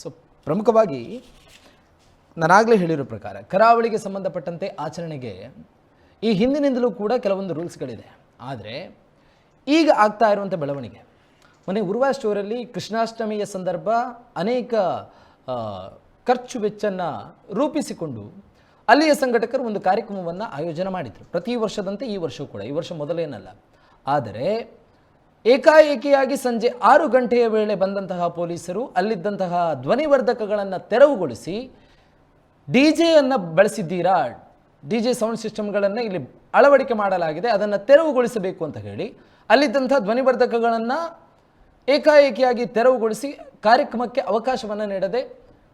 So ಪ್ರಮುಖವಾಗಿ ನಾನಾಗಲೇ ಹೇಳಿರೋ ಪ್ರಕಾರ ಕರಾವಳಿಗೆ ಸಂಬಂಧಪಟ್ಟಂತೆ ಆಚರಣೆಗೆ ಈ ಹಿಂದಿನಿಂದಲೂ ಕೂಡ ಕೆಲವೊಂದು ರೂಲ್ಸ್ಗಳಿದೆ ಆದರೆ ಈಗ ಆಗ್ತಾ ಇರುವಂಥ ಬೆಳವಣಿಗೆ. ಮೊನ್ನೆ ಉರ್ವಾ ಸ್ಟೋರಲ್ಲಿ ಕೃಷ್ಣಾಷ್ಟಮಿಯ ಸಂದರ್ಭ ಅನೇಕ ಖರ್ಚು ವೆಚ್ಚನ್ನು ರೂಪಿಸಿಕೊಂಡು ಅಲ್ಲಿಯ ಸಂಘಟಕರು ಒಂದು ಕಾರ್ಯಕ್ರಮವನ್ನು ಆಯೋಜನೆ ಮಾಡಿದರು. ಪ್ರತಿ ವರ್ಷದಂತೆ ಈ ವರ್ಷವೂ ಕೂಡ, ಈ ವರ್ಷ ಮೊದಲೇನಲ್ಲ. ಆದರೆ ಏಕಾಏಕಿಯಾಗಿ ಸಂಜೆ ಆರು ಗಂಟೆಯ ವೇಳೆ ಬಂದಂತಹ ಪೊಲೀಸರು ಅಲ್ಲಿದ್ದಂತಹ ಧ್ವನಿವರ್ಧಕಗಳನ್ನು ತೆರವುಗೊಳಿಸಿ ಡಿ ಜೆಯನ್ನು ಬಳಸಿದ್ದೀರಾ? ಡಿ ಜೆ ಸೌಂಡ್ ಸಿಸ್ಟಮ್ಗಳನ್ನು ಇಲ್ಲಿ ಅಳವಡಿಕೆ ಮಾಡಲಾಗಿದೆ, ಅದನ್ನು ತೆರವುಗೊಳಿಸಬೇಕು ಅಂತ ಹೇಳಿ ಅಲ್ಲಿದ್ದಂಥ ಧ್ವನಿವರ್ಧಕಗಳನ್ನು ಏಕಾಏಕಿಯಾಗಿ ತೆರವುಗೊಳಿಸಿ ಕಾರ್ಯಕ್ರಮಕ್ಕೆ ಅವಕಾಶವನ್ನು ನೀಡದೆ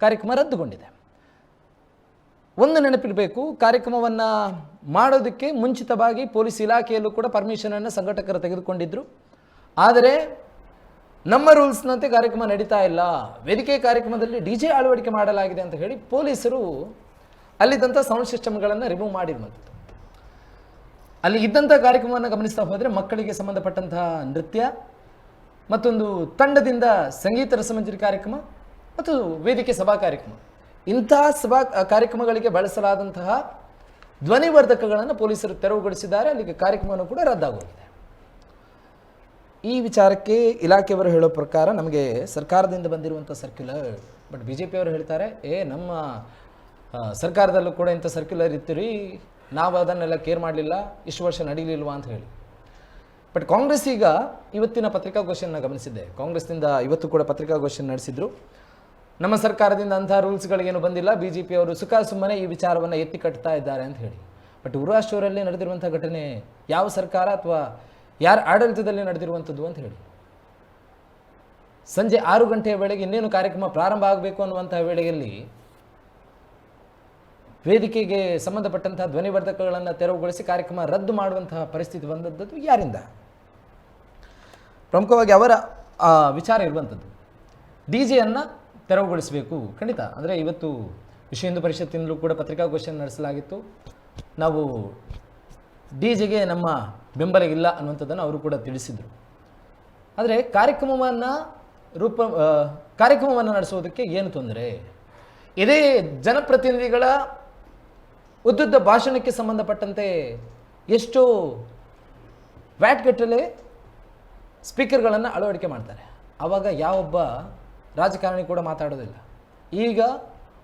ಕಾರ್ಯಕ್ರಮ ರದ್ದುಗೊಂಡಿದೆ. ಒಂದು ನೆನಪಿಡಬೇಕು ಕಾರ್ಯಕ್ರಮವನ್ನು ಮಾಡೋದಕ್ಕೆ ಮುಂಚಿತವಾಗಿ ಪೊಲೀಸ್ ಇಲಾಖೆಯಲ್ಲೂ ಕೂಡ ಪರ್ಮಿಷನನ್ನು ಸಂಘಟಕರು ತೆಗೆದುಕೊಂಡಿದ್ದರು ಆದರೆ ನಮ್ಮ ರೂಲ್ಸ್ನಂತೆ ಕಾರ್ಯಕ್ರಮ ನಡೀತಾ ಇಲ್ಲ. ವೇದಿಕೆ ಕಾರ್ಯಕ್ರಮದಲ್ಲಿ ಡಿ ಜೆ ಅಳವಡಿಕೆ ಮಾಡಲಾಗಿದೆ ಅಂತ ಹೇಳಿ ಪೊಲೀಸರು ಅಲ್ಲಿದ್ದಂಥ ಸೌಂಡ್ ಸಿಸ್ಟಮ್ಗಳನ್ನು ರಿಮೂವ್ ಮಾಡಿರುವಂಥದ್ದು ಅಲ್ಲಿ ಇದ್ದಂಥ ಕಾರ್ಯಕ್ರಮವನ್ನು ಗಮನಿಸ್ತಾ ಹೋದರೆ ಮಕ್ಕಳಿಗೆ ಸಂಬಂಧಪಟ್ಟಂತಹ ನೃತ್ಯ, ಮತ್ತೊಂದು ತಂಡದಿಂದ ಸಂಗೀತ ರಸಮಂಜರಿ ಕಾರ್ಯಕ್ರಮ, ಮತ್ತು ವೇದಿಕೆ ಸಭಾ ಕಾರ್ಯಕ್ರಮ. ಇಂತಹ ಸಭಾ ಕಾರ್ಯಕ್ರಮಗಳಿಗೆ ಬಳಸಲಾದಂತಹ ಧ್ವನಿವರ್ಧಕಗಳನ್ನು ಪೊಲೀಸರು ತೆರವುಗೊಳಿಸಿದ್ದಾರೆ. ಅಲ್ಲಿಗೆ ಕಾರ್ಯಕ್ರಮವನ್ನು ಕೂಡ ರದ್ದಾಗೋಗಿದೆ. ಈ ವಿಚಾರಕ್ಕೆ ಇಲಾಖೆಯವರು ಹೇಳೋ ಪ್ರಕಾರ ನಮಗೆ ಸರ್ಕಾರದಿಂದ ಬಂದಿರುವಂಥ ಸರ್ಕ್ಯುಲರ್ ಬಟ್ ಬಿ ಜೆ ಪಿಯವರು ಹೇಳ್ತಾರೆ, ಏ, ನಮ್ಮ ಸರ್ಕಾರದಲ್ಲೂ ಕೂಡ ಇಂಥ ಸರ್ಕ್ಯುಲರ್ ಇತ್ತು ರೀ ನಾವು ಅದನ್ನೆಲ್ಲ ಕೇರ್ ಮಾಡಲಿಲ್ಲ, ಇಷ್ಟು ವರ್ಷ ನಡೀಲಿಲ್ವಾ ಅಂತ ಹೇಳಿ. ಬಟ್ ಕಾಂಗ್ರೆಸ್ ಈಗ ಇವತ್ತಿನ ಪತ್ರಿಕಾಗೋಷ್ಠಿಯನ್ನು ಗಮನಿಸಿದ್ದೆ. ಕಾಂಗ್ರೆಸ್ನಿಂದ ಇವತ್ತು ಕೂಡ ಪತ್ರಿಕಾಗೋಷ್ಠಿಯನ್ನು ನಡೆಸಿದ್ರು. ನಮ್ಮ ಸರ್ಕಾರದಿಂದ ಅಂಥ ರೂಲ್ಸ್ಗಳಿಗೇನು ಬಂದಿಲ್ಲ. ಬಿ ಜೆ ಪಿಯವರು ಸುಖ ಸುಮ್ಮನೆ ಈ ವಿಚಾರವನ್ನು ಎತ್ತಿ ಕಟ್ತಾ ಇದ್ದಾರೆ ಅಂತ ಹೇಳಿ. ಬಟ್ ಉರುವಾಷ್ಟೂರಲ್ಲಿ ನಡೆದಿರುವಂಥ ಘಟನೆ ಯಾವ ಸರ್ಕಾರ ಅಥವಾ ಯಾರ ಆಡಳಿತದಲ್ಲಿ ನಡೆದಿರುವಂಥದ್ದು ಅಂತ ಹೇಳಿ. ಸಂಜೆ ಆರು ಗಂಟೆಯ ವೇಳೆಗೆ ಇನ್ನೇನು ಕಾರ್ಯಕ್ರಮ ಪ್ರಾರಂಭ ಆಗಬೇಕು ಅನ್ನುವಂಥ ವೇಳೆಯಲ್ಲಿ ವೇದಿಕೆಗೆ ಸಂಬಂಧಪಟ್ಟಂತಹ ಧ್ವನಿವರ್ಧಕಗಳನ್ನು ತೆರವುಗೊಳಿಸಿ ಕಾರ್ಯಕ್ರಮ ರದ್ದು ಮಾಡುವಂತಹ ಪರಿಸ್ಥಿತಿ ಬಂದದ್ದು ಯಾರಿಂದ? ಪ್ರಮುಖವಾಗಿ ಅವರ ವಿಚಾರ ಇರುವಂಥದ್ದು. ಡಿ ಜೆಯನ್ನು ತೆರವುಗೊಳಿಸಬೇಕು. ಖಂಡಿತ. ಅಂದರೆ ಇವತ್ತು ವಿಶ್ವ ಹಿಂದೂ ಪರಿಷತ್ತಿನಲ್ಲೂ ಕೂಡ ಪತ್ರಿಕಾಗೋಷ್ಠಿಯನ್ನು ನಡೆಸಲಾಗಿತ್ತು. ನಾವು ಡಿ ಜೆಗೆ ನಮ್ಮ ಬೆಂಬಲ ಇಲ್ಲ ಅನ್ನುವಂಥದ್ದನ್ನು ಅವರು ಕೂಡ ತಿಳಿಸಿದರು. ಆದರೆ ಕಾರ್ಯಕ್ರಮವನ್ನು ರೂಪ ಕಾರ್ಯಕ್ರಮವನ್ನು ನಡೆಸೋದಕ್ಕೆ ಏನು ತೊಂದರೆ? ಇದೇ ಜನಪ್ರತಿನಿಧಿಗಳ ಉದ್ದುದ್ದ ಭಾಷಣಕ್ಕೆ ಸಂಬಂಧಪಟ್ಟಂತೆ ಎಷ್ಟು ವ್ಯಾಟ್ಗಟ್ಟಲೆ ಸ್ಪೀಕರ್ಗಳನ್ನು ಅಳವಡಿಕೆ ಮಾಡ್ತಾರೆ. ಆವಾಗ ಯಾವೊಬ್ಬ ರಾಜಕಾರಣಿ ಕೂಡ ಮಾತಾಡೋದಿಲ್ಲ. ಈಗ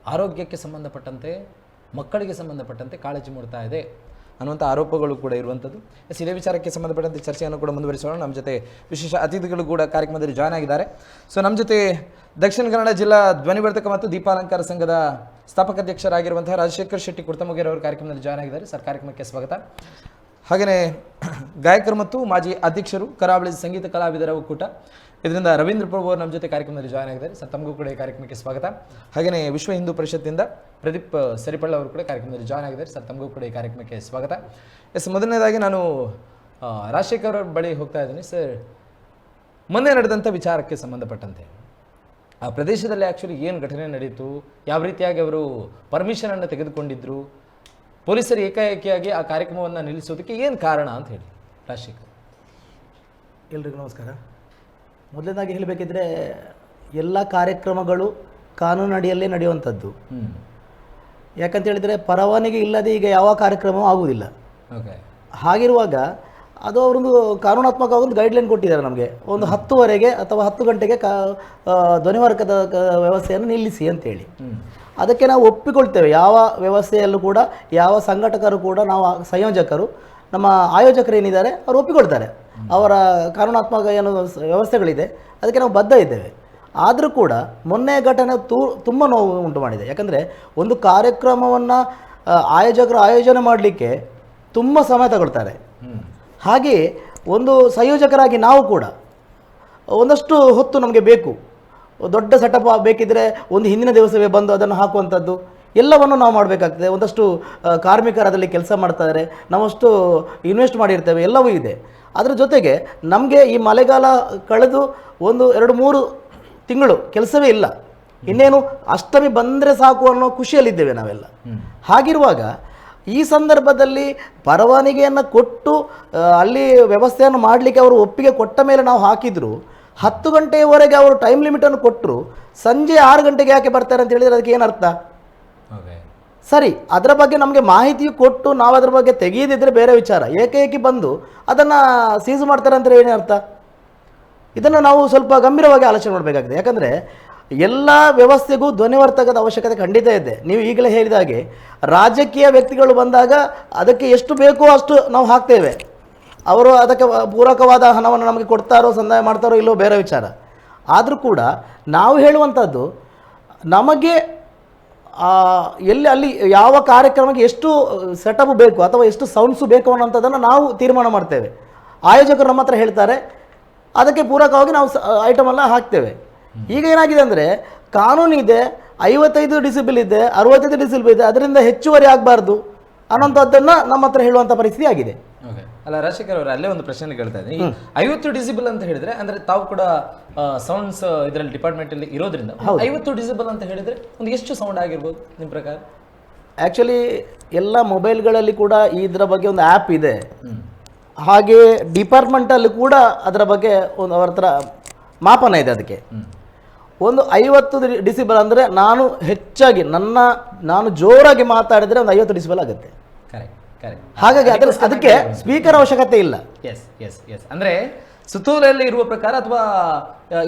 ಆರೋಗ್ಯಕ್ಕೆ ಸಂಬಂಧಪಟ್ಟಂತೆ, ಮಕ್ಕಳಿಗೆ ಸಂಬಂಧಪಟ್ಟಂತೆ ಕಾಳಜಿ ಮೂಡ್ತಾ ಇದೆ. ಅನ್ನುವಂಥ ಆರೋಪಗಳು ಕೂಡ ಇರುವಂಥದ್ದು. ಎಸ್, ಇದೇ ವಿಚಾರಕ್ಕೆ ಸಂಬಂಧಪಟ್ಟಂತೆ ಚರ್ಚೆಯನ್ನು ಕೂಡ ಮುಂದುವರಿಸೋಣ. ನಮ್ಮ ಜೊತೆ ವಿಶೇಷ ಅತಿಥಿಗಳು ಕೂಡ ಕಾರ್ಯಕ್ರಮದಲ್ಲಿ ಜಾಯ್ನ್ ಆಗಿದ್ದಾರೆ. ಸೊ ನಮ್ಮ ಜೊತೆ ದಕ್ಷಿಣ ಕನ್ನಡ ಜಿಲ್ಲಾ ಧ್ವನಿವರ್ಧಕ ಮತ್ತು ದೀಪಾಲಂಕಾರ ಸಂಘದ ಸ್ಥಾಪಕ ಅಧ್ಯಕ್ಷರಾಗಿರುವಂತಹ ರಾಜಶೇಖರ್ ಶೆಟ್ಟಿ ಕುರ್ತಮುಗೇರ್ ಅವರು ಕಾರ್ಯಕ್ರಮದಲ್ಲಿ ಜಾಯ್ನ್ ಆಗಿದ್ದಾರೆ. ಸರ್, ಕಾರ್ಯಕ್ರಮಕ್ಕೆ ಸ್ವಾಗತ. ಹಾಗೆಯೇ, ಗಾಯಕರು ಮತ್ತು ಮಾಜಿ ಅಧ್ಯಕ್ಷರು ಕರಾವಳಿ ಸಂಗೀತ ಕಲಾವಿದರ ಒಕ್ಕೂಟ ಇದರಿಂದ ರವೀಂದ್ರ ಪ್ರಭು ಅವರು ನಮ್ಮ ಜೊತೆ ಕಾರ್ಯಕ್ರಮದಲ್ಲಿ ಜಾಯ್ನ್ ಆಗಿದ್ದಾರೆ. ಸರ್, ತಮಗೂ ಕೂಡ ಈ ಕಾರ್ಯಕ್ರಮಕ್ಕೆ ಸ್ವಾಗತ. ಹಾಗೆಯೇ ವಿಶ್ವ ಹಿಂದೂ ಪರಿಷತ್ತಿಂದ ಪ್ರದೀಪ್ ಸರಿಪಳ್ಳ ಅವರು ಕೂಡ ಕಾರ್ಯಕ್ರಮದಲ್ಲಿ ಜಾಯ್ನ್ ಆಗಿದ್ದಾರೆ. ಸರ್, ತಮಗೂ ಕೂಡ ಈ ಕಾರ್ಯಕ್ರಮಕ್ಕೆ ಸ್ವಾಗತ. ಎಸ್, ಮೊದಲನೇದಾಗಿ ನಾನು ರಾಜಶೇಖರ್ ಅವ್ರ ಬಳಿ ಹೋಗ್ತಾ ಇದ್ದೀನಿ. ಸರ್, ಮೊನ್ನೆ ನಡೆದಂಥ ವಿಚಾರಕ್ಕೆ ಸಂಬಂಧಪಟ್ಟಂತೆ, ಆ ಪ್ರದೇಶದಲ್ಲಿ ಆ್ಯಕ್ಚುಲಿ ಏನು ಘಟನೆ ನಡೀತು? ಯಾವ ರೀತಿಯಾಗಿ ಅವರು ಪರ್ಮಿಷನನ್ನು ತೆಗೆದುಕೊಂಡಿದ್ದರು ಪೊಲೀಸರು ಏಕಾಏಕಿಯಾಗಿ ಆ ಕಾರ್ಯಕ್ರಮವನ್ನು ನಿಲ್ಲಿಸೋದಕ್ಕೆ ಏನು ಕಾರಣ ಅಂತ ಹೇಳಿ, ರಾಜಶೇಖರ್. ಎಲ್ರಿಗೂ ನಮಸ್ಕಾರ. ಮೊದಲನೇದಾಗಿ ಹೇಳಬೇಕಿದ್ರೆ ಎಲ್ಲ ಕಾರ್ಯಕ್ರಮಗಳು ಕಾನೂನು ಅಡಿಯಲ್ಲೇ ನಡೆಯುವಂಥದ್ದು ಯಾಕಂತ ಹೇಳಿದರೆ ಪರವಾನಗಿ ಇಲ್ಲದೆ ಈಗ ಯಾವ ಕಾರ್ಯಕ್ರಮವೂ ಆಗುವುದಿಲ್ಲ. ಓಕೆ ಹಾಗಿರುವಾಗ ಅದು ಅವರೊಂದು ಕಾನೂನಾತ್ಮಕವಾಗಿ ಒಂದು ಗೈಡ್ಲೈನ್ ಕೊಟ್ಟಿದ್ದಾರೆ ನಮಗೆ. ಒಂದು ಹತ್ತುವರೆಗೆ ಅಥವಾ ಹತ್ತು ಗಂಟೆಗೆ ಕಾ ಧ್ವನಿವರ್ಗದ ವ್ಯವಸ್ಥೆಯನ್ನು ನಿಲ್ಲಿಸಿ ಅಂತೇಳಿ. ಅದಕ್ಕೆ ನಾವು ಒಪ್ಪಿಕೊಳ್ತೇವೆ. ಯಾವ ವ್ಯವಸ್ಥೆಯಲ್ಲೂ ಕೂಡ ಯಾವ ಸಂಘಟಕರು ಕೂಡ ನಾವು ಸಂಯೋಜಕರು ನಮ್ಮ ಆಯೋಜಕರು ಏನಿದ್ದಾರೆ ಅವರು ಒಪ್ಪಿಕೊಳ್ತಾರೆ. ಅವರ ಕಾನೂನಾತ್ಮಕ ಏನು ವ್ಯವಸ್ಥೆಗಳಿದೆ, ಅದಕ್ಕೆ ನಾವು ಬದ್ಧ ಇದ್ದೇವೆ. ಆದರೂ ಕೂಡ ಮೊನ್ನೆ ಘಟನೆ ತು, ತುಂಬ ನೋವು ಉಂಟು ಮಾಡಿದೆ. ಯಾಕಂದರೆ ಒಂದು ಕಾರ್ಯಕ್ರಮವನ್ನು ಆಯೋಜಕರು ಆಯೋಜನೆ ಮಾಡಲಿಕ್ಕೆ ತುಂಬ ಸಮಯ ತಗೊಳ್ತಾರೆ. ಹಾಗೆಯೇ ಒಂದು ಸಂಯೋಜಕರಾಗಿ ನಾವು ಕೂಡ ಒಂದಷ್ಟು ಹೊತ್ತು ನಮಗೆ ಬೇಕು. ದೊಡ್ಡ ಸೆಟಪ್ ಬೇಕಿದ್ದರೆ ಒಂದು ಹಿಂದಿನ ದಿವಸವೇ ಬಂದು ಅದನ್ನು ಹಾಕುವಂಥದ್ದು ಎಲ್ಲವನ್ನು ನಾವು ಮಾಡಬೇಕಾಗ್ತದೆ. ಒಂದಷ್ಟು ಕಾರ್ಮಿಕರು ಅದರಲ್ಲಿ ಕೆಲಸ ಮಾಡ್ತಾರೆ ನಾವಷ್ಟು ಇನ್ವೆಸ್ಟ್ ಮಾಡಿರ್ತೇವೆ. ಎಲ್ಲವೂ ಇದೆ. ಅದರ ಜೊತೆಗೆ ನಮಗೆ ಈ ಮಳೆಗಾಲ ಕಳೆದು ಒಂದು ಎರಡು ಮೂರು ತಿಂಗಳು ಕೆಲಸವೇ ಇಲ್ಲ. ಇನ್ನೇನು ಅಷ್ಟಮಿ ಬಂದರೆ ಸಾಕು ಅನ್ನೋ ಖುಷಿಯಲ್ಲಿದ್ದೇವೆ ನಾವೆಲ್ಲ. ಹಾಗಿರುವಾಗ ಈ ಸಂದರ್ಭದಲ್ಲಿ ಪರವಾನಗಿಯನ್ನು ಕೊಟ್ಟು ಅಲ್ಲಿ ವ್ಯವಸ್ಥೆಯನ್ನು ಮಾಡಲಿಕ್ಕೆ ಅವರು ಒಪ್ಪಿಗೆ ಕೊಟ್ಟ ಮೇಲೆ ನಾವು ಹಾಕಿದ್ರು. ಹತ್ತು ಗಂಟೆಯವರೆಗೆ ಅವರು ಟೈಮ್ ಲಿಮಿಟನ್ನು ಕೊಟ್ಟರು ಸಂಜೆ ಆರು ಗಂಟೆಗೆ ಯಾಕೆ ಬರ್ತಾರೆ ಅಂತ ಹೇಳಿದರೆ ಅದಕ್ಕೆ ಏನರ್ಥ ಸರಿ, ಅದರ ಬಗ್ಗೆ ನಮಗೆ ಮಾಹಿತಿ ಕೊಟ್ಟು ನಾವು ಅದರ ಬಗ್ಗೆ ತೆಗೆಯದಿದ್ದರೆ ಬೇರೆ ವಿಚಾರ. ಏಕೈಕಿ ಬಂದು ಅದನ್ನು ಸೀಸ್ ಮಾಡ್ತಾರೆ ಅಂದರೆ ಏನೇ ಅರ್ಥ? ಇದನ್ನು ನಾವು ಸ್ವಲ್ಪ ಗಂಭೀರವಾಗಿ ಆಲೋಚನೆ ಮಾಡಬೇಕಾಗಿದೆ. ಯಾಕಂದರೆ ಎಲ್ಲ ವ್ಯವಸ್ಥೆಗೂ ಧ್ವನಿವರ್ತಕದ ಅವಶ್ಯಕತೆ ಖಂಡಿತ ಇದೆ. ನೀವು ಈಗಲೇ ಹೇಳಿದ ಹಾಗೆ ರಾಜಕೀಯ ವ್ಯಕ್ತಿಗಳು ಬಂದಾಗ ಅದಕ್ಕೆ ಎಷ್ಟು ಬೇಕೋ ಅಷ್ಟು ನಾವು ಹಾಕ್ತೇವೆ. ಅವರು ಅದಕ್ಕೆ ಪೂರಕವಾದ ಹಣವನ್ನು ನಮಗೆ ಕೊಡ್ತಾರೋ, ಸಂದಾಯ ಮಾಡ್ತಾರೋ ಇಲ್ಲೋ ಬೇರೆ ವಿಚಾರ. ಆದರೂ ಕೂಡ ನಾವು ಹೇಳುವಂಥದ್ದು ನಮಗೆ ಎಲ್ಲಿ ಅಲ್ಲಿ ಯಾವ ಕಾರ್ಯಕ್ರಮಕ್ಕೆ ಎಷ್ಟು ಸೆಟಪ್ ಬೇಕು ಅಥವಾ ಎಷ್ಟು ಸೌಂಡ್ಸು ಬೇಕು ಅನ್ನೋಂಥದ್ದನ್ನು ನಾವು ತೀರ್ಮಾನ ಮಾಡ್ತೇವೆ. ಆಯೋಜಕರು ನಮ್ಮ ಹತ್ರ ಹೇಳ್ತಾರೆ, ಅದಕ್ಕೆ ಪೂರಕವಾಗಿ ನಾವು ಐಟಮ್ ಎಲ್ಲ ಹಾಕ್ತೇವೆ. ಈಗ ಏನಾಗಿದೆ ಅಂದರೆ, ಕಾನೂನು ಇದೆ, ಐವತ್ತೈದು ಡಿಸಿಬಿಲ್ ಇದೆ, ಅರವತ್ತೈದು ಡಿಸಿಬಿಲ್ ಇದೆ, ಅದರಿಂದ ಹೆಚ್ಚುವರಿ ಆಗಬಾರ್ದು ಅನ್ನೋಂಥದ್ದನ್ನು ನಮ್ಮ ಹತ್ರ ಹೇಳುವಂಥ ಪರಿಸ್ಥಿತಿ ಆಗಿದೆ. ಅಲ್ಲ ರಾಜಶೇಖರ್ ಅವರು ಅಲ್ಲೇ ಒಂದು ಪ್ರಶ್ನೆ ಕೇಳ್ತಾ ಇದ್ದೀನಿ. ಈ ಐವತ್ತು ಡಿಸಿಬಲ್ ಅಂತ ಹೇಳಿದ್ರೆ ಅಂದ್ರೆ ತಾವು ಕೂಡ ಸೌಂಡ್ಸ್ ಇದರಲ್ಲಿ ಡಿಪಾರ್ಟ್ಮೆಂಟ್ ಅಲ್ಲಿ ಇರೋದ್ರಿಂದ ಒಂದು ಐವತ್ತು ಡಿಸಿಬಲ್ ಅಂತ ಹೇಳಿದ್ರೆ ಒಂದು ಎಷ್ಟು ಸೌಂಡ್ ಆಗಿರ್ಬೋದು ನಿಮ್ಮ ಪ್ರಕಾರ? ಆ್ಯಕ್ಚುಲಿ ಎಲ್ಲ ಮೊಬೈಲ್ಗಳಲ್ಲಿ ಕೂಡ ಇದರ ಬಗ್ಗೆ ಒಂದು ಆ್ಯಪ್ ಇದೆ. ಹಾಗೆ ಡಿಪಾರ್ಟ್ಮೆಂಟಲ್ಲಿ ಕೂಡ ಅದರ ಬಗ್ಗೆ ಒಂದು ಅವರ ಹತ್ರ ಮಾಪನ ಇದೆ ಅದಕ್ಕೆ. ಒಂದು ಐವತ್ತು ಡಿಸಿಬಲ್ ಅಂದರೆ ನಾನು ಹೆಚ್ಚಾಗಿ ನನ್ನ ನಾನು ಜೋರಾಗಿ ಮಾತಾಡಿದರೆ ಒಂದು ಐವತ್ತು ಡಿಸಿಬಲ್ ಆಗುತ್ತೆ. ಕರೆಕ್ಟ್ ಕರೆಕ್ಟ್ ಹಾಗಾಗಿ ಅದರ ಅದಕ್ಕೆ ಸ್ಪೀಕರ್ ಅವಶ್ಯಕತೆ ಇಲ್ಲ. ಎಸ್ ಎಸ್ ಎಸ್ ಅಂದ್ರೆ ಸುತ್ತೋಲೆಯಲ್ಲಿ ಇರುವ ಪ್ರಕಾರ ಅಥವಾ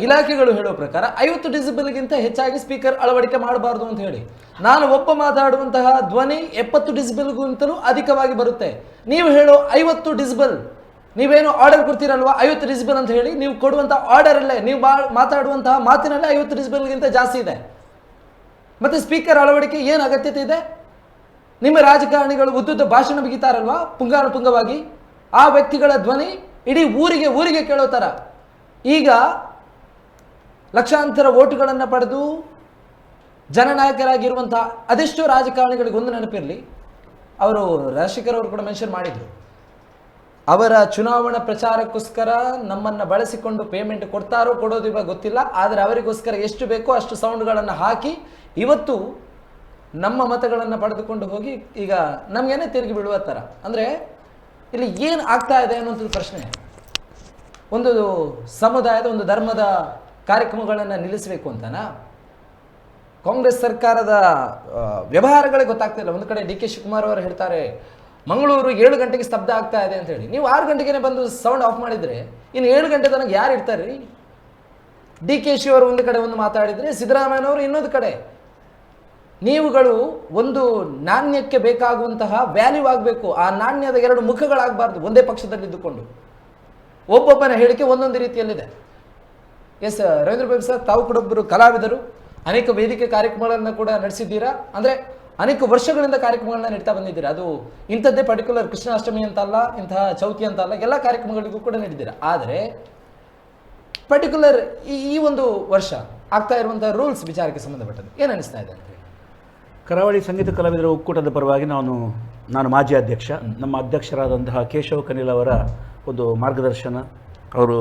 ಇಲಾಖೆಗಳು ಹೇಳುವ ಪ್ರಕಾರ ಐವತ್ತು ಡಿಸಿಬಲ್ಗಿಂತ ಹೆಚ್ಚಾಗಿ ಸ್ಪೀಕರ್ ಅಳವಡಿಕೆ ಮಾಡಬಾರ್ದು ಅಂತ ಹೇಳಿ. ನಾನು ಒಬ್ಬ ಮಾತಾಡುವಂತಹ ಧ್ವನಿ ಎಪ್ಪತ್ತು ಡಿಸಿಬಲ್ಗಿಂತಲೂ ಅಧಿಕವಾಗಿ ಬರುತ್ತೆ. ನೀವು ಹೇಳೋ ಐವತ್ತು ಡಿಸಿಬಲ್ ನೀವೇನು ಆರ್ಡರ್ ಕೊಡ್ತೀರಲ್ವಾ? ಐವತ್ತು ಡಿಸಿಬಲ್ ಅಂತ ಹೇಳಿ ನೀವು ಕೊಡುವಂತಹ ಆರ್ಡರ್ ಅಲ್ಲೇ ನೀವು ಮಾತಾಡುವಂತಹ ಮಾತಿನಲ್ಲೇ ಐವತ್ತು ಡಿಸಿಬಲ್ಗಿಂತ ಜಾಸ್ತಿ ಇದೆ. ಮತ್ತೆ ಸ್ಪೀಕರ್ ಅಳವಡಿಕೆ ಏನು ಅಗತ್ಯತೆ ಇದೆ? ನಿಮ್ಮ ರಾಜಕಾರಣಿಗಳು ಉದ್ದುದ್ದ ಭಾಷಣ ಬಿಗಿತಾರಲ್ವಾ ಪುಂಗಾನುಪುಂಗವಾಗಿ ಆ ವ್ಯಕ್ತಿಗಳ ಧ್ವನಿ ಇಡೀ ಊರಿಗೆ ಊರಿಗೆ ಕೇಳೋ ಥರ ಈಗ ಲಕ್ಷಾಂತರ ಓಟುಗಳನ್ನು ಪಡೆದು ಜನನಾಯಕರಾಗಿರುವಂತಹ ಅದೆಷ್ಟೋ ರಾಜಕಾರಣಿಗಳಿಗೆ ಒಂದು ನೆನಪಿರಲಿ. ಅವರು ರಾಜಶೇಖರ್ ಅವರು ಕೂಡ ಮೆನ್ಷನ್ ಮಾಡಿದ್ರು. ಅವರ ಚುನಾವಣಾ ಪ್ರಚಾರಕ್ಕೋಸ್ಕರ ನಮ್ಮನ್ನ ಬಳಸಿಕೊಂಡು ಪೇಮೆಂಟ್ ಕೊಡ್ತಾರೋ ಕೊಡೋದಿವ ಗೊತ್ತಿಲ್ಲ. ಆದರೆ ಅವರಿಗೋಸ್ಕರ ಎಷ್ಟು ಬೇಕೋ ಅಷ್ಟು ಸೌಂಡ್ಗಳನ್ನು ಹಾಕಿ ಇವತ್ತು ನಮ್ಮ ಮತಗಳನ್ನು ಪಡೆದುಕೊಂಡು ಹೋಗಿ ಈಗ ನಮಗೇನೆ ತಿರುಗಿ ಬಿಡುವ ಥರ ಅಂದರೆ ಇಲ್ಲಿ ಏನು ಆಗ್ತಾ ಇದೆ ಅನ್ನೋಂಥದ್ದು ಪ್ರಶ್ನೆ. ಒಂದು ಸಮುದಾಯದ, ಒಂದು ಧರ್ಮದ ಕಾರ್ಯಕ್ರಮಗಳನ್ನು ನಿಲ್ಲಿಸಬೇಕು ಅಂತನಾ? ಕಾಂಗ್ರೆಸ್ ಸರ್ಕಾರದ ವ್ಯವಹಾರಗಳೇ ಗೊತ್ತಾಗ್ತಿಲ್ಲ ಒಂದು ಕಡೆ ಡಿ ಕೆ ಶಿವಕುಮಾರ್ ಅವರು ಹೇಳ್ತಾರೆ, ಮಂಗಳೂರು ಏಳು ಗಂಟೆಗೆ ಸ್ತಬ್ಧ ಆಗ್ತಾ ಇದೆ ಅಂತ ಹೇಳಿ. ನೀವು ಆರು ಗಂಟೆಗೆ ಬಂದು ಸೌಂಡ್ ಆಫ್ ಮಾಡಿದರೆ, ಇನ್ನು ಏಳು ಗಂಟೆ ತನಕ ಯಾರು ಇರ್ತಾರೆ ರೀ ಡಿ ಕೆ ಶಿ ಅವರು ಒಂದು ಕಡೆ ಒಂದು ಮಾತಾಡಿದರೆ, ಸಿದ್ದರಾಮಯ್ಯನವರು ಇನ್ನೊಂದು ಕಡೆ. ನೀವುಗಳು ಒಂದು ನಾಣ್ಯಕ್ಕೆ ಬೇಕಾಗುವಂತಹ ವ್ಯಾಲ್ಯೂ ಆಗಬೇಕು. ಆ ನಾಣ್ಯದ ಎರಡು ಮುಖಗಳಾಗಬಾರ್ದು. ಒಂದೇ ಪಕ್ಷದಲ್ಲಿ ಇದ್ದುಕೊಂಡು. ಒಬ್ಬೊಬ್ಬನ ಹೇಳಿಕೆ ಒಂದೊಂದು ರೀತಿಯಲ್ಲಿದೆ. ಎಸ್ ರವೀಂದ್ರ ಬಾಬು ಸರ್, ತಾವು ಕೂಡ ಒಬ್ಬರು ಕಲಾವಿದರು. ಅನೇಕ ವೇದಿಕೆ ಕಾರ್ಯಕ್ರಮಗಳನ್ನು ಕೂಡ ನಡೆಸಿದ್ದೀರಾ? ಅಂದರೆ ಅನೇಕ ವರ್ಷಗಳಿಂದ ಕಾರ್ಯಕ್ರಮಗಳನ್ನ ನೀಡ್ತಾ ಬಂದಿದ್ದೀರಾ? ಅದು ಇಂಥದ್ದೇ ಪರ್ಟಿಕ್ಯುಲರ್ ಕೃಷ್ಣಾಷ್ಟಮಿ ಅಂತ ಅಲ್ಲ ಇಂತಹ ಚೌತಿ ಅಂತಲ್ಲ, ಎಲ್ಲ ಕಾರ್ಯಕ್ರಮಗಳಿಗೂ ಕೂಡ ನೀಡಿದ್ದೀರಾ? ಆದರೆ ಪರ್ಟಿಕ್ಯುಲರ್ ಈ ಒಂದು ವರ್ಷ ಆಗ್ತಾ ಇರುವಂಥ ರೂಲ್ಸ್ ವಿಚಾರಕ್ಕೆ ಸಂಬಂಧಪಟ್ಟದ್ದು. ಏನು ಅನಿಸ್ತಾ ಇದೆ ಕರಾವಳಿ ಸಂಗೀತ ಕಲಾವಿದರ ಒಕ್ಕೂಟದ ಪರವಾಗಿ ನಾನು ನಾನು ಮಾಜಿ ಅಧ್ಯಕ್ಷ. ನಮ್ಮ ಅಧ್ಯಕ್ಷರಾದಂತಹ ಕೇಶವ ಕನಿಲ್ ಅವರ ಒಂದು ಮಾರ್ಗದರ್ಶನ. ಅವರು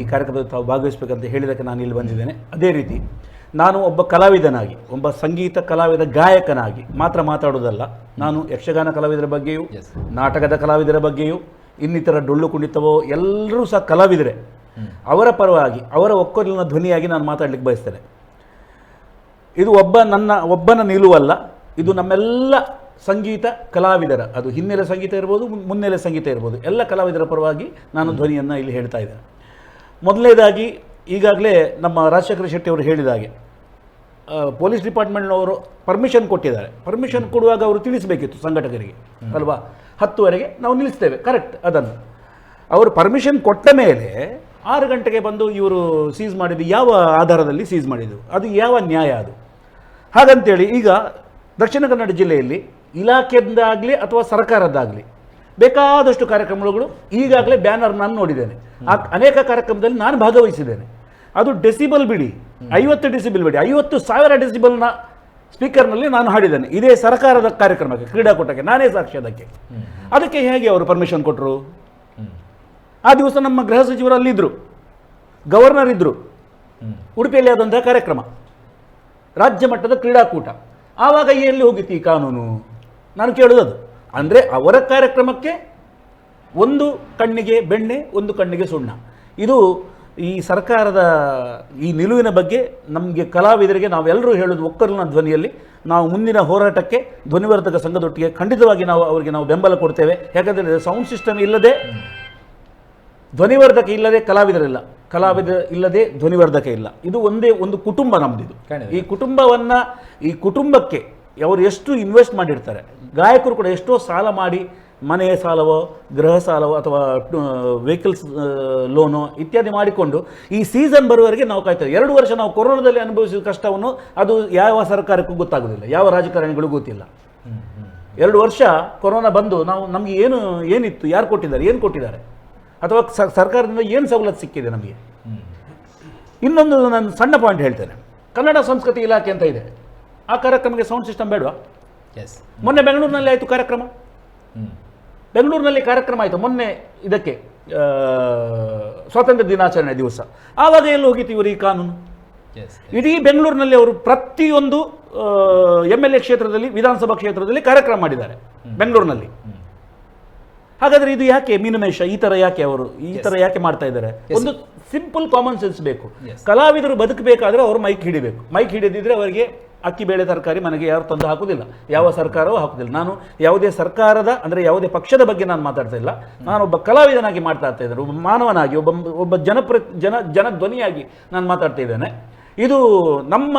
ಈ ಕಾರ್ಯಕ್ರಮದಲ್ಲಿ ತಾವು ಭಾಗವಹಿಸಬೇಕಂತ ಹೇಳಿದಕ್ಕೆ ನಾನು ಇಲ್ಲಿ ಬಂದಿದ್ದೇನೆ. ಅದೇ ರೀತಿ ನಾನು ಒಬ್ಬ ಕಲಾವಿದನಾಗಿ ಒಬ್ಬ ಸಂಗೀತ ಕಲಾವಿದ ಗಾಯಕನಾಗಿ ಮಾತ್ರ ಮಾತಾಡೋದಲ್ಲ ನಾನು ಯಕ್ಷಗಾನ ಕಲಾವಿದರ ಬಗ್ಗೆಯೂ ನಾಟಕದ ಕಲಾವಿದರ ಬಗ್ಗೆಯೂ ಇನ್ನಿತರ ಡೊಳ್ಳು ಕುಣಿತವೋ ಎಲ್ಲರೂ ಸಹ ಕಲಾವಿದರೆ. ಅವರ ಪರವಾಗಿ ಅವರ ಒಕ್ಕೊಲಿನ ಧ್ವನಿಯಾಗಿ ನಾನು ಮಾತಾಡಲಿಕ್ಕೆ ಬಯಸ್ತೇನೆ. ಇದು ಒಬ್ಬ ನನ್ನ, ಒಬ್ಬನ ನಿಲುವಲ್ಲ. ಇದು ನಮ್ಮೆಲ್ಲ ಸಂಗೀತ ಕಲಾವಿದರ, ಅದು ಹಿನ್ನೆಲೆ ಸಂಗೀತ ಇರ್ಬೋದು ಮುನ್ನೆಲೆ ಸಂಗೀತ ಇರ್ಬೋದು. ಎಲ್ಲ ಕಲಾವಿದರ ಪರವಾಗಿ ನಾನು ಧ್ವನಿಯನ್ನು ಇಲ್ಲಿ ಹೇಳ್ತಾ ಇದ್ದೇನೆ. ಮೊದಲನೇದಾಗಿ ಈಗಾಗಲೇ ನಮ್ಮ ರಾಜಶೇಖರ ಶೆಟ್ಟಿ ಅವರು ಹೇಳಿದ ಹಾಗೆ ಪೊಲೀಸ್ ಡಿಪಾರ್ಟ್ಮೆಂಟ್ನವರು ಪರ್ಮಿಷನ್ ಕೊಟ್ಟಿದ್ದಾರೆ. ಪರ್ಮಿಷನ್ ಕೊಡುವಾಗ ಅವರು ತಿಳಿಸಬೇಕಿತ್ತು ಸಂಘಟಕರಿಗೆ, ಅಲ್ವಾ? ಹತ್ತುವರೆಗೆ ನಾವು ನಿಲ್ಲಿಸ್ತೇವೆ. ಕರೆಕ್ಟ್, ಅದನ್ನು. ಅವರು ಪರ್ಮಿಷನ್ ಕೊಟ್ಟ ಮೇಲೆ ಆರು ಗಂಟೆಗೆ ಬಂದು ಇವರು ಸೀಸ್ ಮಾಡಿದ್ದು ಯಾವ ಆಧಾರದಲ್ಲಿ ಸೀಸ್ ಮಾಡಿದ್ದು? ಅದು ಯಾವ ನ್ಯಾಯ ಅದು? ಹಾಗಂತೇಳಿ ಈಗ ದಕ್ಷಿಣ ಕನ್ನಡ ಜಿಲ್ಲೆಯಲ್ಲಿ ಇಲಾಖೆಯಿಂದಾಗಲಿ ಅಥವಾ ಸರ್ಕಾರದ್ದಾಗಲಿ ಬೇಕಾದಷ್ಟು ಕಾರ್ಯಕ್ರಮಗಳು ಈಗಾಗಲೇ ಬ್ಯಾನರ್ ನಾನು ನೋಡಿದ್ದೇನೆ. ಆ ಅನೇಕ ಕಾರ್ಯಕ್ರಮದಲ್ಲಿ ನಾನು ಭಾಗವಹಿಸಿದ್ದೇನೆ. ಅದು ಡೆಸಿಬಲ್ ಬಿಡಿ ಐವತ್ತು ಡೆಸಿಬಲ್ ಬಿಡಿ ಐವತ್ತು ಸಾವಿರ ಡೆಸಿಬಲ್ನ ಸ್ಪೀಕರ್ನಲ್ಲಿ ನಾನು ಹಾಡಿದ್ದೇನೆ. ಇದೇ ಸರ್ಕಾರದ ಕಾರ್ಯಕ್ರಮಕ್ಕೆ ಕ್ರೀಡಾಕೂಟಕ್ಕೆ ನಾನೇ ಸಾಕ್ಷಿ ಅದಕ್ಕೆ. ಅದಕ್ಕೆ ಹೇಗೆ ಅವರು ಪರ್ಮಿಷನ್ ಕೊಟ್ಟರು ಆ ದಿವಸ ನಮ್ಮ ಗೃಹ ಸಚಿವರು ಅಲ್ಲಿದ್ದರು ಗವರ್ನರ್ ಇದ್ದರು ಉಡುಪಿಯಲ್ಲಿ ಆದಂತಹ ಕಾರ್ಯಕ್ರಮ. ರಾಜ್ಯ ಮಟ್ಟದ ಕ್ರೀಡಾಕೂಟ. ಆವಾಗ ಎಲ್ಲಿ ಹೋಗಿತ್ತು ಈ ಕಾನೂನು? ನಾನು ಕೇಳೋದು ಅದು ಅಂದರೆ ಅವರ ಕಾರ್ಯಕ್ರಮಕ್ಕೆ ಒಂದು ಕಣ್ಣಿಗೆ ಬೆಣ್ಣೆ ಒಂದು ಕಣ್ಣಿಗೆ ಸುಣ್ಣ. ಇದು ಈ ಸರ್ಕಾರದ ಈ ನಿಲುವಿನ ಬಗ್ಗೆ ನಮಗೆ ಕಲಾವಿದರಿಗೆ ನಾವೆಲ್ಲರೂ ಹೇಳೋದು ಒಕ್ಕಲಿನ ಧ್ವನಿಯಲ್ಲಿ. ನಾವು ಮುಂದಿನ ಹೋರಾಟಕ್ಕೆ ಧ್ವನಿವರ್ಧಕ ಸಂಘದೊಟ್ಟಿಗೆ ಖಂಡಿತವಾಗಿ ನಾವು ಅವರಿಗೆ ನಾವು ಬೆಂಬಲ ಕೊಡ್ತೇವೆ. ಯಾಕಂದರೆ ಸೌಂಡ್ ಸಿಸ್ಟಮ್ ಇಲ್ಲದೆ ಧ್ವನಿವರ್ಧಕ ಇಲ್ಲದೆ ಕಲಾವಿದರಿಲ್ಲ ಕಲಾವಿದ ಇಲ್ಲದೆ ಧ್ವನಿವರ್ಧಕ ಇಲ್ಲ. ಇದು ಒಂದೇ ಒಂದು ಕುಟುಂಬ ನಮ್ಮದಿದು ಈ ಕುಟುಂಬವನ್ನ ಈ ಕುಟುಂಬಕ್ಕೆ ಅವರು ಎಷ್ಟು ಇನ್ವೆಸ್ಟ್ ಮಾಡಿರ್ತಾರೆ ಗಾಯಕರು ಕೂಡ ಎಷ್ಟೋ ಸಾಲ ಮಾಡಿ ಮನೆಯ ಸಾಲವೋ ಗೃಹ ಸಾಲವೋ ಅಥವಾ ವೆಹಿಕಲ್ಸ್ ಲೋನೋ ಇತ್ಯಾದಿ ಮಾಡಿಕೊಂಡು ಈ ಸೀಸನ್ ಬರುವವರೆಗೆ ನಾವು ಕಾಯ್ತೇವೆ. ಎರಡು ವರ್ಷ ನಾವು ಕೊರೋನಾದಲ್ಲಿ ಅನುಭವಿಸಿದ ಕಷ್ಟವನ್ನು ಅದು ಯಾವ ಸರ್ಕಾರಕ್ಕೂ ಗೊತ್ತಾಗೋದಿಲ್ಲ. ಯಾವ ರಾಜಕಾರಣಿಗಳಿಗೂ ಗೊತ್ತಿಲ್ಲ. ಎರಡು ವರ್ಷ ಕೊರೋನಾ ಬಂದು ನಾವು ನಮಗೆ ಏನು ಏನಿತ್ತು ಯಾರು ಕೊಟ್ಟಿದ್ದಾರೆ ಏನು ಕೊಟ್ಟಿದ್ದಾರೆ? ಅಥವಾ ಸರ್ಕಾರದಿಂದ ಏನು ಸವಲತ್ತು ಸಿಕ್ಕಿದೆ ನಮಗೆ? ಇನ್ನೊಂದು ನಾನು ಸಣ್ಣ ಪಾಯಿಂಟ್ ಹೇಳ್ತೇನೆ. ಕನ್ನಡ ಸಂಸ್ಕೃತಿ ಇಲಾಖೆ ಅಂತ ಇದೆ. ಆ ಕಾರ್ಯಕ್ರಮಕ್ಕೆ ಸೌಂಡ್ ಸಿಸ್ಟಮ್ ಬೇಡವಾ? ಎಸ್ ಮೊನ್ನೆ ಬೆಂಗಳೂರಿನಲ್ಲಿ ಆಯಿತು ಕಾರ್ಯಕ್ರಮ. ಬೆಂಗಳೂರಿನಲ್ಲಿ ಕಾರ್ಯಕ್ರಮ ಆಯಿತು. ಮೊನ್ನೆ ಇದಕ್ಕೆ ಸ್ವಾತಂತ್ರ್ಯ ದಿನಾಚರಣೆ ದಿವಸ. ಆವಾಗ ಎಲ್ಲಿ ಹೋಗಿತ್ತು ಇವರು ಈ ಕಾನೂನು? ಇಡೀ ಬೆಂಗಳೂರಿನಲ್ಲಿ ಅವರು ಪ್ರತಿಯೊಂದು ಎಂ ಎಲ್ ಎ ಕ್ಷೇತ್ರದಲ್ಲಿ ವಿಧಾನಸಭಾ ಕ್ಷೇತ್ರದಲ್ಲಿ ಕಾರ್ಯಕ್ರಮ ಮಾಡಿದ್ದಾರೆ. ಬೆಂಗಳೂರಿನಲ್ಲಿ. ಹಾಗಾದ್ರೆ ಇದು ಯಾಕೆ ಮೀನಮೇಷ ಈ ತರ ಯಾಕೆ ಅವರು? ಈ ತರ ಯಾಕೆ ಮಾಡ್ತಾ ಇದ್ದಾರೆ? ಒಂದು ಸಿಂಪಲ್ ಕಾಮನ್ ಸೆನ್ಸ್ ಬೇಕು. ಕಲಾವಿದರು ಬದುಕಬೇಕಾದ್ರೆ ಅವರು ಮೈಕ್ ಹಿಡಿಬೇಕು. ಮೈಕ್ ಹಿಡಿದಿದ್ರೆ ಅವರಿಗೆ ಅಕ್ಕಿ ಬೇಳೆ ತರಕಾರಿ ಮನೆಗೆ ಯಾರು ತಂದು ಹಾಕುದಿಲ್ಲ. ಯಾವ ಸರ್ಕಾರವೂ ಹಾಕುದಿಲ್ಲ. ನಾನು ಯಾವುದೇ ಸರ್ಕಾರದ ಅಂದ್ರೆ ಯಾವುದೇ ಪಕ್ಷದ ಬಗ್ಗೆ ನಾನು ಮಾತಾಡ್ತಾ ಇಲ್ಲ. ನಾನು ಒಬ್ಬ ಕಲಾವಿದನಾಗಿ ಮಾತಾಡ್ತಾ ಇದ್ದೇನೆ ಒಬ್ಬ ಮಾನವನಾಗಿ ಒಬ್ಬ ಒಬ್ಬ ಜನಪ್ರ ಜನ ಜನಧ್ವನಿಯಾಗಿ ನಾನು ಮಾತಾಡ್ತಾ ಇದ್ದೇನೆ. ಇದು ನಮ್ಮ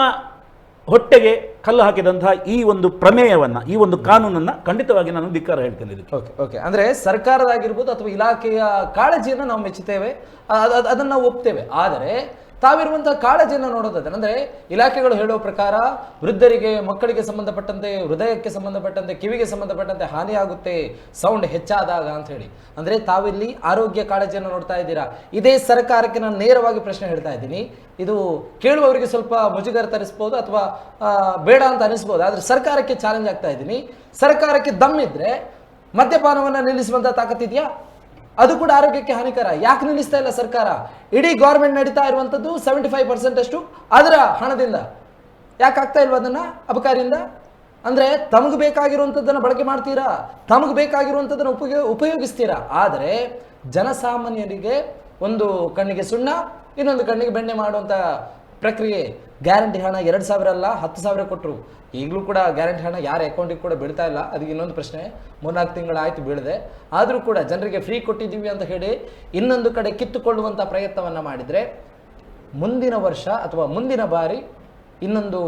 ಹೊಟ್ಟೆಗೆ ಕಲ್ಲು ಹಾಕಿದಂತಹ ಈ ಒಂದು ಪ್ರಮೇಯವನ್ನ, ಈ ಒಂದು ಕಾನೂನನ್ನ ಖಂಡಿತವಾಗಿ ನಾನು ಧಿಕ್ಕಾರ ಹೇಳ್ತೇನೆ ಇದಕ್ಕೆ. ಓಕೆ ಓಕೆ ಅಂದ್ರೆ ಸರ್ಕಾರದಾಗಿರ್ಬೋದು ಅಥವಾ ಇಲಾಖೆಯ ಕಾಳಜಿಯನ್ನು ನಾವು ಮೆಚ್ಚುತ್ತೇವೆ ಅದ್- ಅದ್- ಅದನ್ನ ಒಪ್ತೇವೆ. ಆದರೆ ತಾವಿರುವಂತಹ ಕಾಳಜಿಯನ್ನು ನೋಡೋದಾದ್ರೆ ಅಂದ್ರೆ ಇಲಾಖೆಗಳು ಹೇಳುವ ಪ್ರಕಾರ ವೃದ್ಧರಿಗೆ, ಮಕ್ಕಳಿಗೆ ಸಂಬಂಧಪಟ್ಟಂತೆ, ಹೃದಯಕ್ಕೆ ಸಂಬಂಧಪಟ್ಟಂತೆ, ಕಿವಿಗೆ ಸಂಬಂಧಪಟ್ಟಂತೆ ಹಾನಿಯಾಗುತ್ತೆ ಸೌಂಡ್ ಹೆಚ್ಚಾದಾಗ ಅಂತ ಹೇಳಿ. ಅಂದ್ರೆ ತಾವಿಲ್ಲಿ ಆರೋಗ್ಯ ಕಾಳಜಿಯನ್ನು ನೋಡ್ತಾ ಇದ್ದೀರಾ? ಇದೇ ಸರ್ಕಾರಕ್ಕೆ ನಾನು ನೇರವಾಗಿ ಪ್ರಶ್ನೆ ಹೇಳ್ತಾ ಇದ್ದೀನಿ. ಇದು ಕೇಳುವವರಿಗೆ ಸ್ವಲ್ಪ ಮುಜುಗರ ತರಿಸ್ಬೋದು ಅಥವಾ ಬೇಡ ಅಂತ ಅನಿಸ್ಬೋದು. ಆದ್ರೆ ಸರ್ಕಾರಕ್ಕೆ ಚಾಲೆಂಜ್ ಆಗ್ತಾ ಇದ್ದೀನಿ. ಸರ್ಕಾರಕ್ಕೆ ದಮ್ಮಿದ್ರೆ ಮದ್ಯಪಾನವನ್ನು ನಿಲ್ಲಿಸುವಂತ ತಾಕತ್ತಿದೆಯಾ ಅದು ಕೂಡ ಆರೋಗ್ಯಕ್ಕೆ ಹಾನಿಕರ. ಯಾಕೆ ನಿಲ್ಲಿಸ್ತಾ ಇಲ್ಲ ಸರ್ಕಾರ? ಇಡೀ ಗೌರ್ಮೆಂಟ್ ನಡೀತಾ ಇರುವಂತದ್ದು ಸೆವೆಂಟಿ ಫೈವ್ ಪರ್ಸೆಂಟ್ ಅಷ್ಟು ಅದರ ಹಣದಿಂದ. ಯಾಕೆ ಆಗ್ತಾ ಇಲ್ವ ಅದನ್ನ? ಅಬಕಾರಿಯಿಂದ? ಅಂದ್ರೆ ತಮಗೆ ಬೇಕಾಗಿರುವಂಥದ್ದನ್ನು ಬಳಕೆ ಮಾಡ್ತೀರಾ? ತಮಗೆ ಬೇಕಾಗಿರುವಂಥದ್ದನ್ನು ಉಪಯೋಗ ಉಪಯೋಗಿಸ್ತೀರಾ? ಆದರೆ ಜನಸಾಮಾನ್ಯರಿಗೆ ಒಂದು ಕಣ್ಣಿಗೆ ಸುಣ್ಣ, ಇನ್ನೊಂದು ಕಣ್ಣಿಗೆ ಬೆಣ್ಣೆ ಮಾಡುವಂತ ಪ್ರಕ್ರಿಯೆ ಗ್ಯಾರಂಟಿ ಹಣ ಎರಡು ಸಾವಿರ ಅಲ್ಲ, ಹತ್ತು ಸಾವಿರ ಕೊಟ್ಟರು ಈಗಲೂ ಕೂಡ ಗ್ಯಾರಂಟಿ ಹಣ ಯಾರ ಅಕೌಂಟಿಗೆ ಕೂಡ ಬೀಳ್ತಾ ಇಲ್ಲ. ಅದಕ್ಕೆ ಇನ್ನೊಂದು ಪ್ರಶ್ನೆ. ಮೂರ್ನಾಲ್ಕು ತಿಂಗಳಾಯಿತು ಬೀಳದೆ. ಆದರೂ ಕೂಡ ಜನರಿಗೆ ಫ್ರೀ ಕೊಟ್ಟಿದ್ದೀವಿ ಅಂತ ಹೇಳಿ ಇನ್ನೊಂದು ಕಡೆ ಕಿತ್ತುಕೊಳ್ಳುವಂಥ ಪ್ರಯತ್ನವನ್ನು ಮಾಡಿದರೆ ಮುಂದಿನ ವರ್ಷ ಅಥವಾ ಮುಂದಿನ ಬಾರಿ ಇನ್ನೊಂದು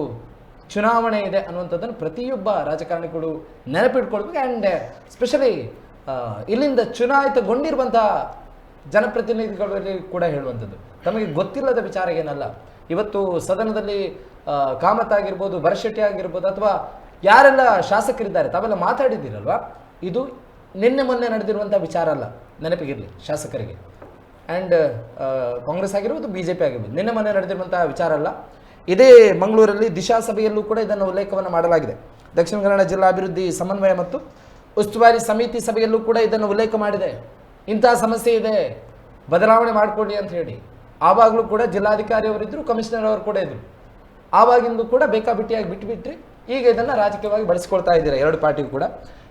ಚುನಾವಣೆ ಇದೆ ಅನ್ನುವಂಥದ್ದನ್ನು ಪ್ರತಿಯೊಬ್ಬ ರಾಜಕಾರಣಿಗಳು ನೆನಪಿಟ್ಕೊಳ್ಬೇಕು. ಆ್ಯಂಡ್ ಸ್ಪೆಷಲಿ ಇಲ್ಲಿಂದ ಚುನಾಯಿತಗೊಂಡಿರುವಂಥ ಜನಪ್ರತಿನಿಧಿಗಳಲ್ಲಿ ಕೂಡ ಹೇಳುವಂಥದ್ದು. ತಮಗೆ ಗೊತ್ತಿಲ್ಲದ ವಿಚಾರ ಏನಲ್ಲ. ಇವತ್ತು ಸದನದಲ್ಲಿ ಕಾಮತ್ ಆಗಿರ್ಬೋದು ಭರಶೆಟ್ಟಿ ಆಗಿರ್ಬೋದು ಅಥವಾ ಯಾರೆಲ್ಲ ಶಾಸಕರಿದ್ದಾರೆ, ತಾವೆಲ್ಲ ಮಾತಾಡಿದ್ದೀರಲ್ವಾ? ಇದು ನಿನ್ನೆ ಮೊನ್ನೆ ನಡೆದಿರುವಂಥ ವಿಚಾರ ಅಲ್ಲ, ನೆನಪಿಗಿರಲಿ ಶಾಸಕರಿಗೆ. ಆ್ಯಂಡ್ ಕಾಂಗ್ರೆಸ್ ಆಗಿರ್ಬೋದು ಬಿ ಜೆ ಪಿ ಆಗಿರ್ಬೋದು, ನಿನ್ನೆ ಮೊನ್ನೆ ನಡೆದಿರುವಂಥ ವಿಚಾರ ಅಲ್ಲ. ಇದೇ ಮಂಗಳೂರಲ್ಲಿ ದಿಶಾ ಸಭೆಯಲ್ಲೂ ಕೂಡ ಇದನ್ನು ಉಲ್ಲೇಖವನ್ನು ಮಾಡಲಾಗಿದೆ. ದಕ್ಷಿಣ ಕನ್ನಡ ಜಿಲ್ಲಾ ಅಭಿವೃದ್ಧಿ ಸಮನ್ವಯ ಮತ್ತು ಉಸ್ತುವಾರಿ ಸಮಿತಿ ಸಭೆಯಲ್ಲೂ ಕೂಡ ಇದನ್ನು ಉಲ್ಲೇಖ ಮಾಡಿದೆ. ಇಂತಹ ಸಮಸ್ಯೆ ಇದೆ. ಬದಲಾವಣೆ ಮಾಡಿಕೊಳ್ಳಿ ಅಂತ ಹೇಳಿ. ಆವಾಗಲೂ ಕೂಡ ಜಿಲ್ಲಾಧಿಕಾರಿ ಅವರಿದ್ದರು ಕಮಿಷನರ್ ಅವರು ಕೂಡ ಇದ್ದರು ಆವಾಗಿಂದು ಕೂಡ ಬೇಕಾಬಿಟ್ಟಿಯಾಗಿ ಬಿಟ್ಟುಬಿಟ್ರಿ ಈಗ ಇದನ್ನು ರಾಜಕೀಯವಾಗಿ ಬಳಸ್ಕೊಳ್ತಾ ಇದ್ದೀರಾ ಎರಡು ಪಾರ್ಟಿಗೂ ಕೂಡ.